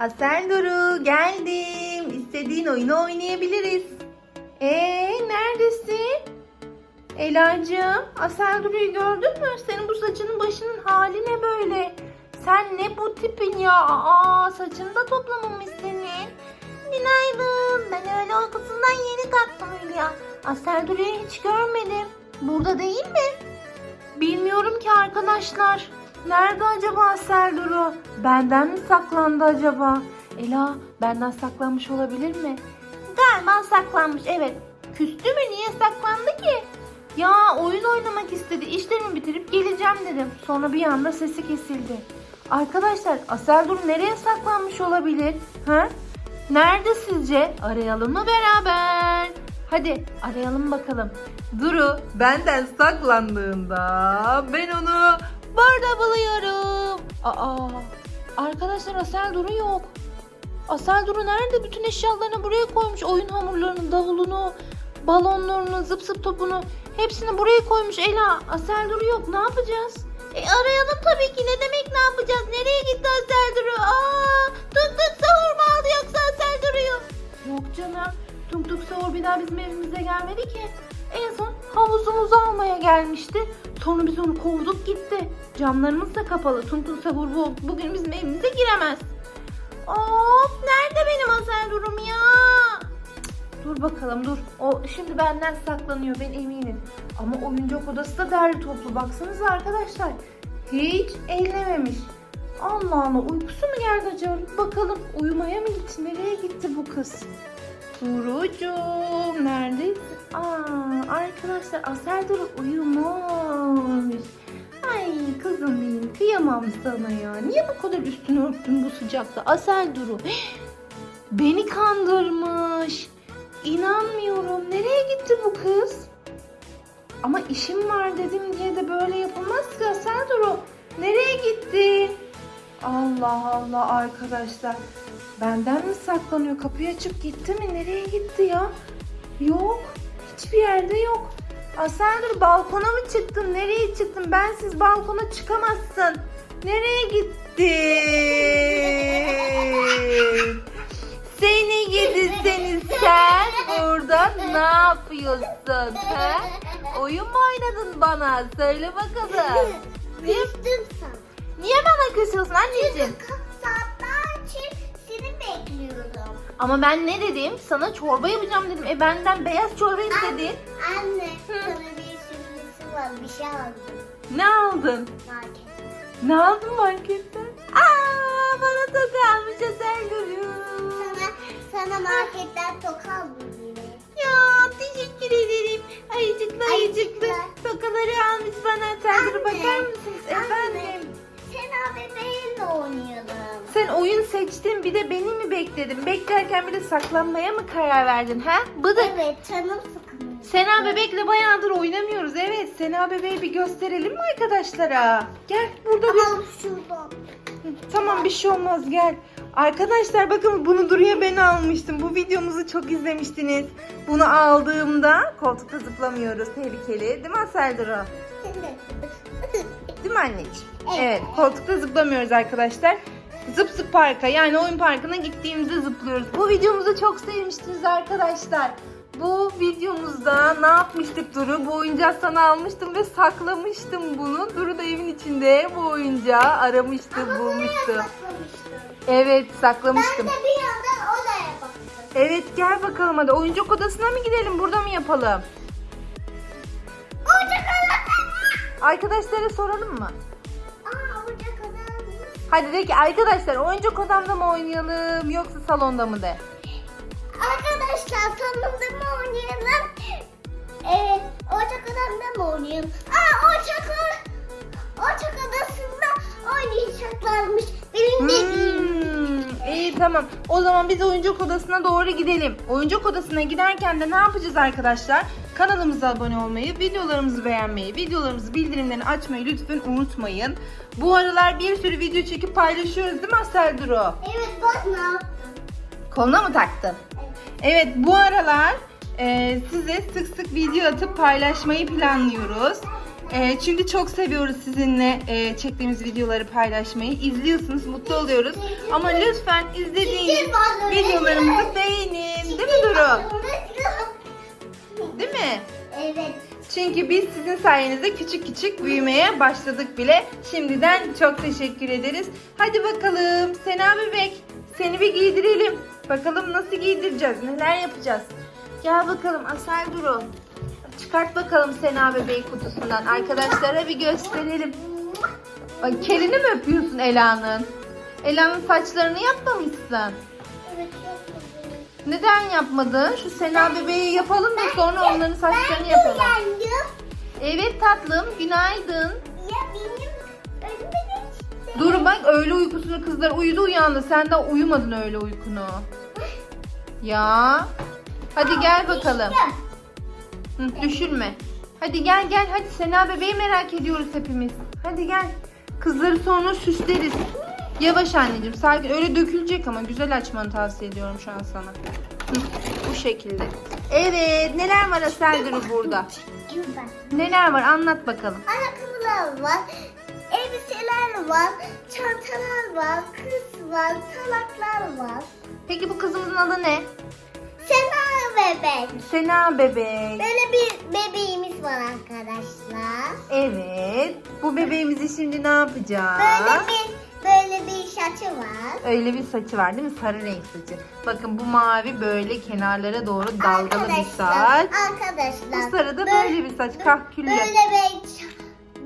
Asel Duru geldim. İstediğin oyunu oynayabiliriz. Ee neredesin? Elacığım, Asel Duru'yu gördün mü? Senin bu saçının başının hali ne böyle? Sen ne bu tipin ya? Aa, saçını da toplamamış senin. Günaydın. Ben öyle uykusundan yeni kalktım Hülya. Asel Duru'yu hiç görmedim. Burada değil mi? Bilmiyorum ki arkadaşlar. Nerede acaba Asel Duru? Benden mi saklandı acaba? Ela benden saklanmış olabilir mi? Galiba saklanmış evet. Küstü mü niye saklandı ki? Ya oyun oynamak istedi. İşlerimi bitirip geleceğim dedim. Sonra bir anda sesi kesildi. Arkadaşlar Asel Duru nereye saklanmış olabilir? Ha? Nerede sizce? Arayalım mı beraber? Hadi arayalım bakalım. Duru benden saklandığında ben onu burada buluyorum. Aa, arkadaşlar Asel Duru yok. Asel Duru nerede? Bütün eşyalarını buraya koymuş. Oyun hamurlarını, davulunu, balonlarını, zıp zıp topunu hepsini buraya koymuş Ela. Asel Duru yok. Ne yapacağız? E arayalım tabii ki. Ne demek ne yapacağız? Nereye gitti Asel Duru? Aa, tuk tuk sahur mu aldı yoksa Asel Duru'yu? Yok canım. Tuk tuk sahur bir daha bizim evimize gelmedi ki. En son havuzumuzu almaya gelmişti. Sonra biz onu kovduk gitti. Camlarımız da kapalı. Tuk sahur bu. Bugün bizim evimize giremez. Of nerede benim Asel Durum ya? Dur bakalım dur. O şimdi benden saklanıyor ben eminim. Ama oyuncak odası da derli toplu. Baksanıza arkadaşlar. Hiç ellememiş. Allah Allah uykusu mu geldi acaba? Bakalım uyumaya mı gitti? Nereye gitti bu kız? Durucuğum neredesin? Aa arkadaşlar Asel Duru uyumuş. Ay kızım benim kıyamam sana ya. Niye bu kadar üstünü örttün bu sıcakta? Asel Duru. Beni kandırmış. İnanmıyorum. Nereye gitti bu kız? Ama işim var dedim diye de böyle yapılmaz ki Asel Duru. Nereye gitti? Allah Allah arkadaşlar. Benden mi saklanıyor? Kapıyı açıp gitti mi? Nereye gitti ya? Yok. Hiçbir yerde yok. Aseldur balkona mı çıktın? Nereye çıktın? Bensiz balkona çıkamazsın. Nereye gittin? Seni gidi seni sen burada ne yapıyorsun? He? Oyun mu oynadın bana? Söyle bakalım. Küstüm sana. Niye bana küsüyorsun anneciğim? Çünkü saatler için seni bekliyorum. Ama ben ne dedim? Sana çorba yapacağım dedim. E benden beyaz çorba istedin. Anne sana bir sürprizim var. Bir şey aldım. Ne aldın? Market. Ne aldın marketten? Aa bana toka almış Asel Gülüm. Sana, sana marketten toka aldım. Ya teşekkür ederim. Ayıcıklı ayıcıklı Ayıcıklar. tokaları almış bana. Sen dur Anne, bakar mısınız? anne. Efendim. Bebeğinle oynayalım. Sen oyun seçtin bir de beni mi bekledin? Beklerken bir de saklanmaya mı karar verdin ha? Bıdık. Evet canım sıkılıyor. Sena bebekle bayağıdır oynamıyoruz. Evet Sena bebeği bir gösterelim mi arkadaşlara? Gel burada bir... Al şuradan. Tamam bir şey olmaz gel. Arkadaşlar bakın bunu Duru'ya ben almıştım. Bu videomuzu çok izlemiştiniz. Bunu aldığımda koltukta zıplamıyoruz. Tehlikeli. Değil mi Asel Duru? Değil mi anneciğim? Evet. Evet. koltukta zıplamıyoruz arkadaşlar. Zıp zıp parka yani oyun parkına gittiğimizde zıplıyoruz. Bu videomuzu çok sevmiştiniz arkadaşlar. Bu videomuzda ne yapmıştık Duru? Bu oyuncağı sana almıştım ve saklamıştım bunu. Duru da evin içinde bu oyuncağı aramıştı, bulmuştu. Saklamıştım. Evet Ben saklamıştım. de bir yandan odaya baktım. Evet gel bakalım hadi. Oyuncak odasına mı gidelim? Burada mı yapalım? Ocak adam. Arkadaşlara soralım mı? Aa ocak adam. Hadi de ki arkadaşlar oyuncak odamda mı oynayalım yoksa salonda mı de? Arkadaşlar salonda mı oynayalım? Ee, ocak adamda mı oynayalım? Aa ocak, ocak adasında oynayacaklarmış. Benim dediğim. Hmm, tamam. O zaman biz oyuncak odasına doğru gidelim. Oyuncak odasına giderken de ne yapacağız arkadaşlar? Kanalımıza abone olmayı, videolarımızı beğenmeyi, videolarımızı bildirimlerini açmayı lütfen unutmayın. Bu aralar bir sürü video çekip paylaşıyoruz değil mi Asel Duru? Evet bak ne yaptım. Koluna mı taktın? Evet bu aralar e, size sık sık video atıp paylaşmayı planlıyoruz. Ee, çünkü çok seviyoruz sizinle e, çektiğimiz videoları paylaşmayı. İzliyorsunuz, mutlu oluyoruz. Ama lütfen izlediğiniz videolarımızı beğenin. Değil mi Duru? Değil mi? Evet. Çünkü biz sizin sayenizde küçük küçük büyümeye başladık bile. Şimdiden çok teşekkür ederiz. Hadi bakalım Sena bebek seni bir giydirelim. Bakalım nasıl giydireceğiz, neler yapacağız. Gel bakalım Asel Duru. Çıkart bakalım Sena bebeği kutusundan. Arkadaşlara bir gösterelim. Ay, kelini mi öpüyorsun Ela'nın? Ela'nın saçlarını yapmamışsın. Evet güzel. Neden yapmadın? Şu Sena bebeği yapalım da sonra onların saçlarını yapalım. Evet tatlım, günaydın. Ya benim önüme geçti. Dur bak öğle uykusunu kızlar uyudu uyandı. Sen daha uyumadın öğle uykunu. Ya. Hadi gel bakalım. Hı, düşürme. Hadi gel gel hadi Sena bebeği merak ediyoruz hepimiz. Hadi gel. Kızları sonra süsleriz. Yavaş anneciğim sakin. Öyle dökülecek ama güzel açmanı tavsiye ediyorum şu an sana. Hı, bu şekilde. Evet neler var Asel burada? Neler var anlat bakalım. Ayakkabılar var, elbiseler var, çantalar var, kız var, salaklar var. Peki bu kızımızın adı ne? Sena bebek. Sena bebek. Böyle bir bebeğimiz var arkadaşlar. Evet. Bu bebeğimizi şimdi ne yapacağız? Böyle bir böyle bir şaşı var. Öyle bir saçı var değil mi? Sarı renk saçı. Bakın bu mavi böyle kenarlara doğru dalgalı bir saç. Arkadaşlar. Bu sarı da böyle bir saç. Kahküllü. Böyle bir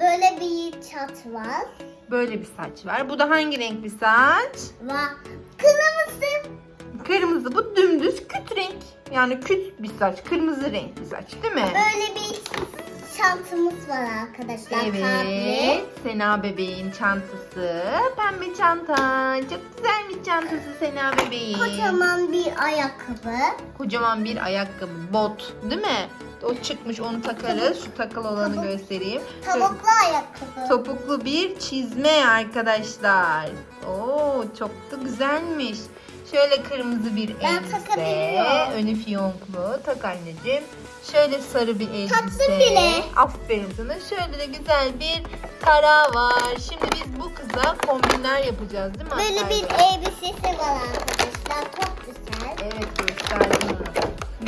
böyle bir çat var. Böyle bir saç var. Bu da hangi renk bir saç? Var. Kırmızı. Kırmızı. Bu dümdüz küt renk. Yani küt bir saç. Kırmızı renk bir saç değil mi? Böyle bir çantamız var arkadaşlar. Evet. kahve. Sena bebeğin çantası. Pembe çanta. Çok güzelmiş çantası Sena bebeğin. Kocaman bir ayakkabı. Kocaman bir ayakkabı, bot değil mi? O çıkmış onu takarız. Şu takılı olanı göstereyim. Şöyle Tavuklu ayakkabı. Topuklu bir çizme arkadaşlar. Oo çok da güzelmiş. Şöyle kırmızı bir Ben elbise. Önü fiyonklu. Tak anneciğim. Şöyle sarı bir elbise. Taktım bile. Aferin sana. Şöyle de güzel bir tara var. Şimdi biz bu kıza kombinler yapacağız değil mi? Böyle Asel bir elbisesi var arkadaşlar. Çok güzel. Evet gösterdim.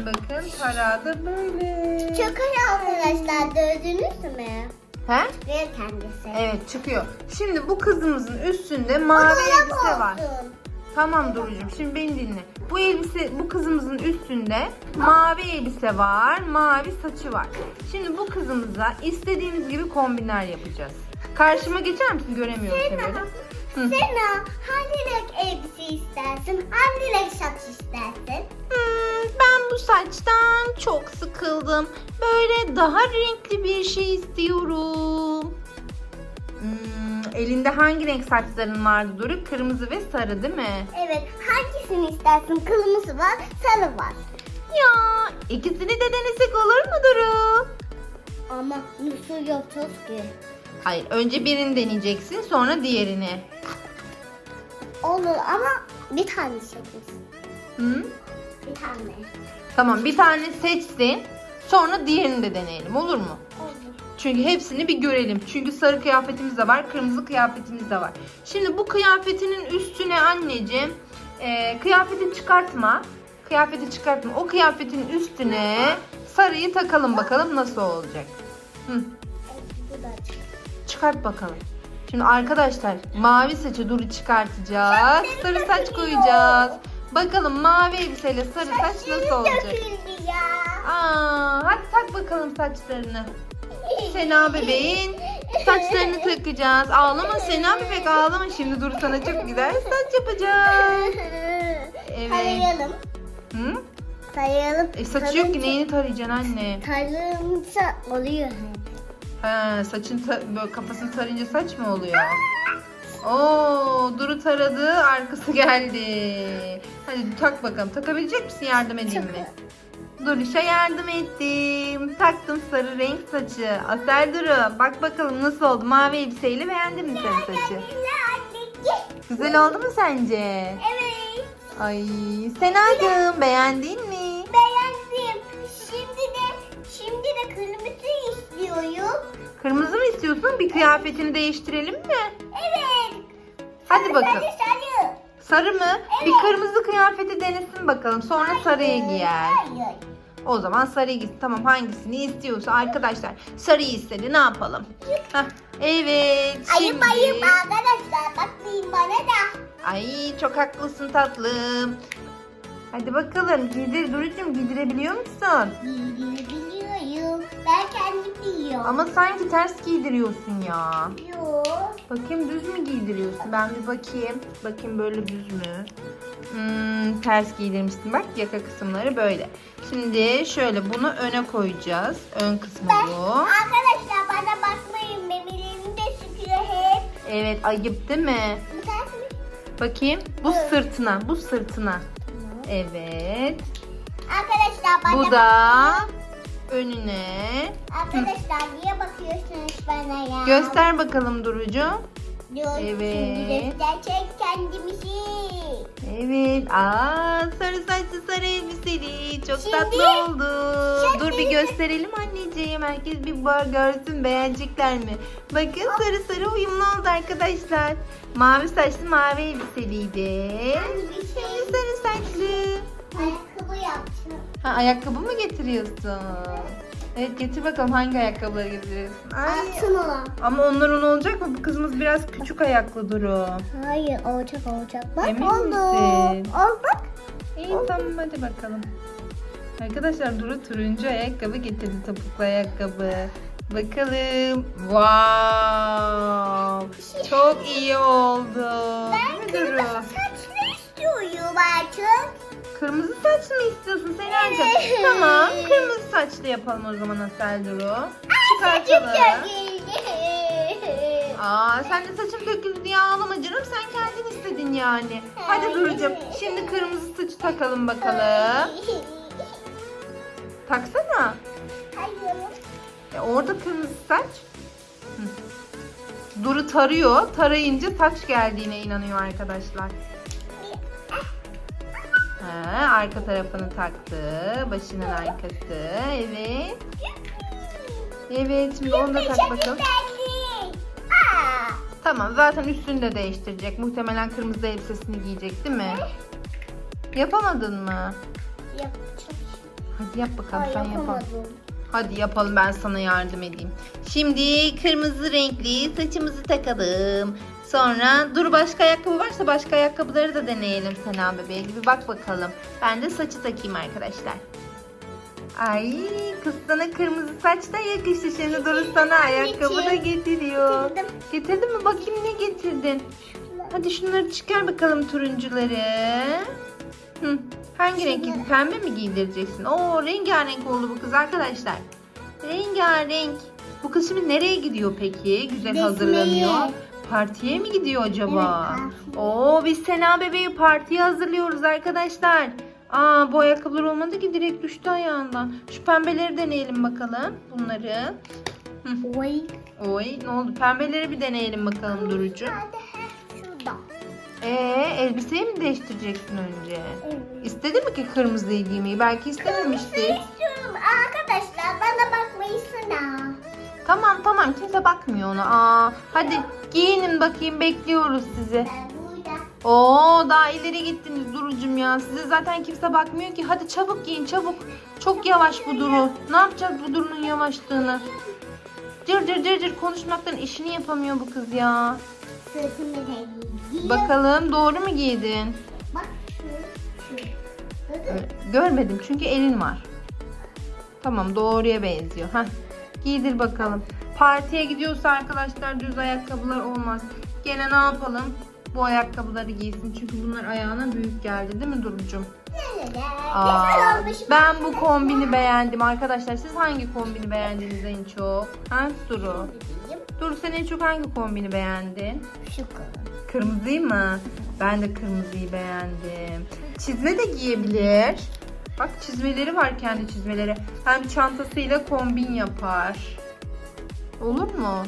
Bakın tara da böyle. Çok iyi arkadaşlar gördünüz mü? He? Ve kendisi. Evet çıkıyor. Şimdi bu kızımızın üstünde mavi elbise var. olsun. Tamam Duru'cum şimdi beni dinle. Bu elbise bu kızımızın üstünde mavi elbise var, mavi saçı var. Şimdi bu kızımıza istediğimiz gibi kombinler yapacağız. Karşıma geçer misin? Göremiyorum seni böyle. Hı. Sena hangi renk elbise istersin? Hangi renk saç istersin? Hmm, ben bu saçtan çok sıkıldım. Böyle daha renkli bir şey istiyorum. Elinde hangi renk saçların vardı Duru? Kırmızı ve sarı değil mi? Evet hangisini istersin? Kırmızı var, sarı var. Ya ikisini de denesek olur mu Duru? Ama nasıl yapacağız ki? Hayır önce birini deneyeceksin sonra diğerini. Olur ama bir tane seçeriz. Hı? Bir tane. Tamam bir tane seçsin sonra diğerini de deneyelim olur mu? Çünkü hepsini bir görelim. Çünkü sarı kıyafetimiz de var, kırmızı kıyafetimiz de var. Şimdi bu kıyafetinin üstüne anneciğim e, kıyafeti çıkartma. Kıyafeti çıkartma. O kıyafetin üstüne sarıyı takalım bakalım nasıl olacak. Hı, çıkart bakalım. Şimdi arkadaşlar mavi saçı Duru çıkartacağız. Sarı saç koyacağız. Bakalım mavi elbiseyle sarı saç nasıl olacak? Aa, hadi tak bakalım saçlarını. Sena bebeğin saçlarını takacağız. Ağlama Sena bebek ağlama. Şimdi dur sana çok güzel saç yapacağız. Evet. Tarayalım. Hı? Tarayalım. E saçı yok ki neyini tarayacaksın anne? Tarayınca oluyor. He, saçın böyle kafasını tarayınca saç mı oluyor? Oo, Duru taradı, arkası geldi. Hadi tak bakalım. Takabilecek misin? Yardım edeyim mi? Duruş'a yardım ettim. Taktım sarı renk saçı. Asel Duru bak bakalım nasıl oldu? Mavi elbiseyle beğendin mi sarı saçı? Güzel oldu mu sence? Evet. Ay Sena'cığım beğendin mi? Beğendim. Şimdi de şimdi de kırmızı istiyorum. Kırmızı mı istiyorsun? Bir kıyafetini değiştirelim mi? Evet. Hadi bakalım. Sarı sarı. Sarı mı? Bir kırmızı kıyafeti denesin bakalım. Sonra sarıya giyer. Hayır. O zaman sarıya gitsin. Tamam hangisini istiyorsa arkadaşlar. Sarıyı istedi ne yapalım? Hah, evet. Ayıp şimdi- ayıp arkadaşlar bakmayın bana da. Ay çok haklısın tatlım. Hadi bakalım giydir Duru'cum giydirebiliyor musun? Biliyorum. Ben kendim biliyorum. Ama sanki ters giydiriyorsun ya. Yok. Bakayım düz mü giydiriyorsun? Ben bir bakayım. Bakayım böyle düz mü? Hmm, ters giydirmişsin. Bak yaka kısımları böyle. Şimdi şöyle bunu öne koyacağız. Ön kısmı bu. Arkadaşlar bana bakmayın. Memelerimi de sıkıyor hep. Evet ayıp değil mi? Bu ters mi? Bakayım. Bu Evet. sırtına. Bu sırtına. Evet. Arkadaşlar bana Bu da önüne. Arkadaşlar niye bakıyorsunuz bana ya? Göster bakalım Duru'cu. Diyor, Evet. Şimdi gösterecek kendimizi. Evet. Aa, sarı saçlı sarı elbiseli. Çok Şimdi- tatlı oldu. Şimdi- Dur bir gösterelim anneciğim. Herkes bir bar görsün. Beğenecekler mi? Bakın sarı sarı uyumlu oldu arkadaşlar. Mavi saçlı mavi elbiseliydi. Bir şey Sarı saçlı. ayakkabı yaptım. Ha, ayakkabı mı getiriyorsun? Evet getir bakalım hangi ayakkabıları getiriyorsun. Ay. Altın olan. Ama onlar onun olacak mı? Bu kızımız biraz küçük ayaklı Duru. Hayır olacak olacak. Bak Emin oldu. misin? Ol bak. İyi tamam hadi bakalım. Arkadaşlar Duru turuncu ayakkabı getirdi topuklu ayakkabı. Bakalım. Wow. Çok iyi oldu. Ben Değil mi Duru? kırmızı saçlı istiyorum artık. Kırmızı saçlı mı istiyorsun Selen'cim? Tamam. Kırmızı saçlı yapalım o zaman Asel Duru. Çıkartalım. Aa sen de saçım döküldü diye ağlama canım. Sen kendin istedin yani. Hadi Duru'cum. Şimdi kırmızı saçı takalım bakalım. Taksana. Hayır. E, orada kırmızı saç. Duru tarıyor. Tarayınca saç geldiğine inanıyor arkadaşlar. Ha, arka tarafını taktı. Başının arkası. Evet. Evet şimdi onu da tak bakalım. Tamam zaten üstünü de değiştirecek. Muhtemelen kırmızı elbisesini giyecek değil mi? Yapamadın mı? Yapacağım. Hadi yap bakalım Ay, sen yapalım. Hadi yapalım ben sana yardım edeyim. Şimdi kırmızı renkli saçımızı takalım. Sonra dur başka ayakkabı varsa başka ayakkabıları da deneyelim Sena bebeğe gibi bak bakalım. Ben de saçı takayım arkadaşlar. Ay kız sana kırmızı saç da yakıştı. Şimdi Duru sana ayakkabı da getiriyor. Getirdim. Getirdin mi? Bakayım ne getirdin. Hadi şunları çıkar bakalım turuncuları. Hı. Hangi renk? Şunları. Pembe mi giydireceksin? Oo rengarenk oldu bu kız arkadaşlar. Rengarenk. Bu kız şimdi nereye gidiyor peki? Güzel hazırlanıyor. Partiye mi gidiyor acaba? Evet. Oo biz Sena bebeği partiye hazırlıyoruz arkadaşlar. Aa bu ayakkabılar olmadı ki direkt düştü ayağından. Şu pembeleri deneyelim bakalım. Bunları. Hı. Oy. Oy ne oldu? Pembeleri bir deneyelim bakalım Durucu. Ee elbiseyi mi değiştireceksin önce? Evet. İstedi mi ki kırmızıyı giymeyi? Belki istememişti. istiyorum arkadaşlar bana bakmayısına. Tamam tamam kimse bakmıyor ona. Aa, hadi giyinin bakayım bekliyoruz sizi. Oo daha ileri gittiniz Duru'cum ya. Size zaten kimse bakmıyor ki. Hadi çabuk giyin çabuk. Çok yavaş bu Duru. Ne yapacağız bu Duru'nun yavaşlığını? Cır cır cır cır konuşmaktan işini yapamıyor bu kız ya. Bakalım doğru mu giydin? Ee, Görmedim çünkü elin var. Tamam doğruya benziyor. Heh. Giydir bakalım. Partiye gidiyorsa arkadaşlar düz ayakkabılar olmaz. Gene ne yapalım? Bu ayakkabıları giysin. Çünkü bunlar ayağına büyük geldi değil mi Duru'cum? Aa, ben bu kombini beğendim arkadaşlar. Siz hangi kombini beğendiniz en çok? Ha Duru? Duru sen en çok hangi kombini beğendin? Şu kalın. Kırmızıyı mı? Ben de kırmızıyı beğendim. Çizme de giyebilir. Bak çizmeleri var kendi çizmeleri. Hem çantasıyla kombin yapar. Olur mu?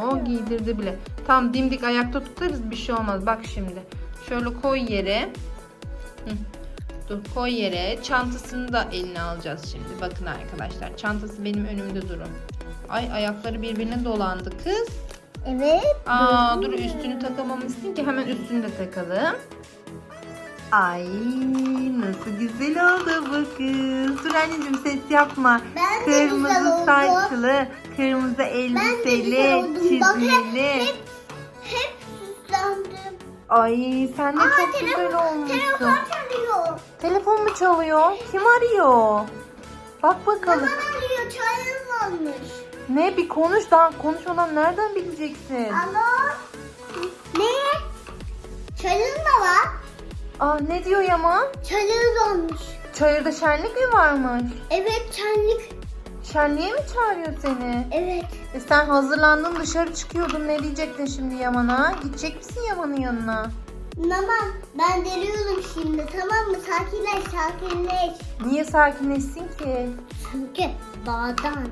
Oo giydirdi bile. Tam dimdik ayakta tutarız bir şey olmaz. Bak şimdi. Şöyle koy yere. Hı. Dur koy yere. Çantasını da eline alacağız şimdi. Bakın arkadaşlar. Çantası benim önümde durun. Ay ayakları birbirine dolandı kız. Evet. Aa dur üstünü takamamışsın ki hemen üstünü de takalım. Ay nasıl güzel oldu bu kız. Dur anneciğim ses yapma. Ben de güzel Kırmızı oldum. saçlı, kırmızı Ben de elbiseli, oldum. Bak hep, hep, hep süslendim. Ay sen de Aa, çok telefon- güzel olmuşsun. Telefon çalıyor. Telefon mu çalıyor? Kim arıyor? Bak bakalım. Babam arıyor. Çayım olmuş. Ne bir konuş daha konuşmadan nereden bileceksin? Alo. Ne? Çayın da var. Aa ne diyor Yaman? Çayın olmuş. Çayırda şenlik mi varmış? Evet çaylık. Şenliğe mi çağırıyor seni? Evet. E sen hazırlandın dışarı çıkıyordun ne diyecektin şimdi Yaman'a? Gidecek misin Yaman'ın yanına? Tamam ben deliyorum şimdi tamam mı? Sakinleş sakinleş. Niye sakinleşsin ki? Çünkü bağdan.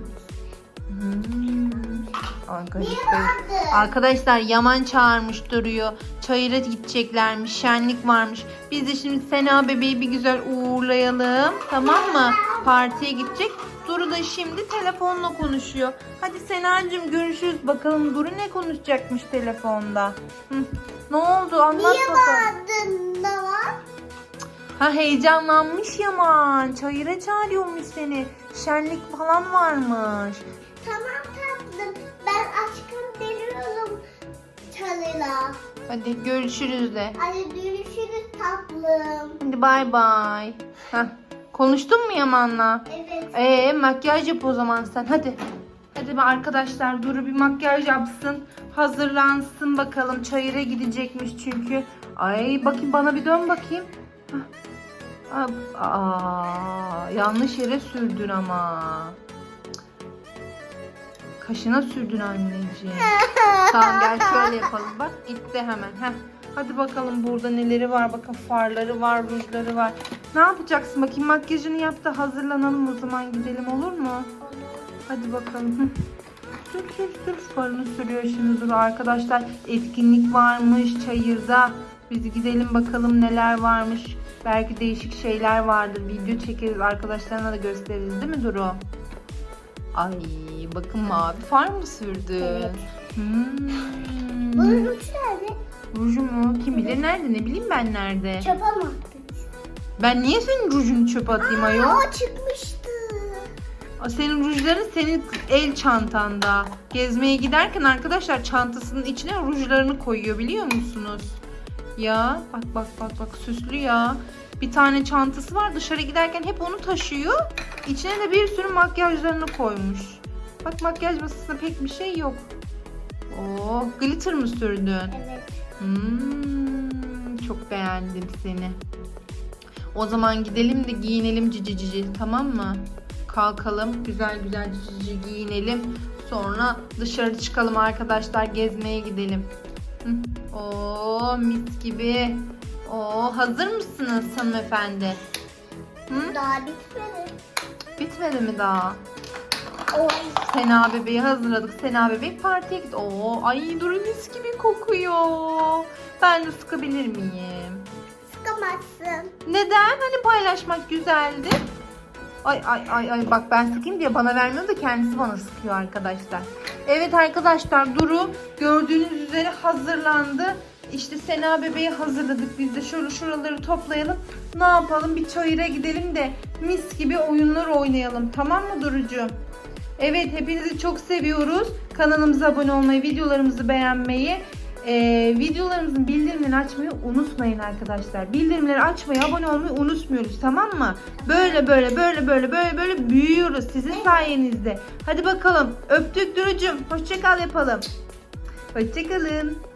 Hmm. Niye? Arkadaşlar Yaman çağırmış duruyor. Çayıra gideceklermiş, şenlik varmış. Biz de şimdi Sena bebeği bir güzel uğurlayalım. Tamam mı? Partiye gidecek. Duru da şimdi telefonla konuşuyor. Hadi Sena'cığım görüşürüz. Bakalım Duru ne konuşacakmış telefonda. Hı. Ne oldu anlat Niye bakalım. var? Ha heyecanlanmış Yaman. Çayıra çağırıyormuş seni. Şenlik falan varmış. Tamam çalıyla. Hadi görüşürüz de. Hadi görüşürüz tatlım. Hadi bay bay. Heh. Konuştun mu Yaman'la? Evet. Ee makyaj yap o zaman sen hadi. Hadi be arkadaşlar Duru bir makyaj yapsın. Hazırlansın bakalım. Çayıra gidecekmiş çünkü. Ay bakayım bana bir dön bakayım. Aa, aa, yanlış yere sürdün ama. Kaşına sürdün anneciğim. tamam gel şöyle yapalım. Bak gitti hemen. Heh. Hadi bakalım burada neleri var. Bakın farları var, rujları var. Ne yapacaksın? Bakayım makyajını yap da hazırlanalım o zaman gidelim olur mu? Hadi bakalım. Sür sür sür farını sürüyor şimdi dur arkadaşlar. Etkinlik varmış çayırda. Biz gidelim bakalım neler varmış. Belki değişik şeyler vardır. Video çekeriz arkadaşlarına da gösteririz değil mi Duru? Ay bakın mavi far mı sürdü? Evet. Hmm. Bunun ucu nerede? Ruju mu? Kim bilir nerede? Ne bileyim ben nerede? Çöpe mi attın? Ben niye senin rujunu çöpe atayım ayol? Aa, o çıkmıştı. Aa, Senin rujların senin el çantanda. Gezmeye giderken arkadaşlar çantasının içine rujlarını koyuyor biliyor musunuz? Ya bak bak bak bak süslü ya. Bir tane çantası var dışarı giderken hep onu taşıyor. İçine de bir sürü makyajlarını koymuş. Bak makyaj masasında pek bir şey yok. Oo, glitter mı sürdün? Evet. Hmm, çok beğendim seni. O zaman gidelim de giyinelim cici cici tamam mı? Kalkalım güzel güzel cici cici giyinelim. Sonra dışarı çıkalım arkadaşlar gezmeye gidelim. Hı. Oo mis gibi. Oo hazır mısınız hanımefendi? Hı? Daha bitmedi. Bitmedi mi daha? Oy. Sena bebeği hazırladık. Sena bebek partiye gitti. Oo ay Duru mis gibi kokuyor. Ben de sıkabilir miyim? Sıkamazsın. Neden? Hani paylaşmak güzeldi. Ay ay ay ay bak ben sıkayım diye bana vermiyor da kendisi bana sıkıyor arkadaşlar. Evet arkadaşlar Duru gördüğünüz üzere hazırlandı. İşte Sena bebeği hazırladık. Biz de şöyle şuraları toplayalım. Ne yapalım? Bir çayıra gidelim de mis gibi oyunlar oynayalım. Tamam mı Durucuğum? Evet hepinizi çok seviyoruz. Kanalımıza abone olmayı, videolarımızı beğenmeyi, ee, videolarımızın bildirimlerini açmayı unutmayın arkadaşlar. Bildirimleri açmayı, abone olmayı unutmuyoruz tamam mı? Böyle böyle böyle böyle böyle böyle büyüyoruz sizin sayenizde. Hadi bakalım öptük Duru'cum. Hoşçakal yapalım. Hoşçakalın.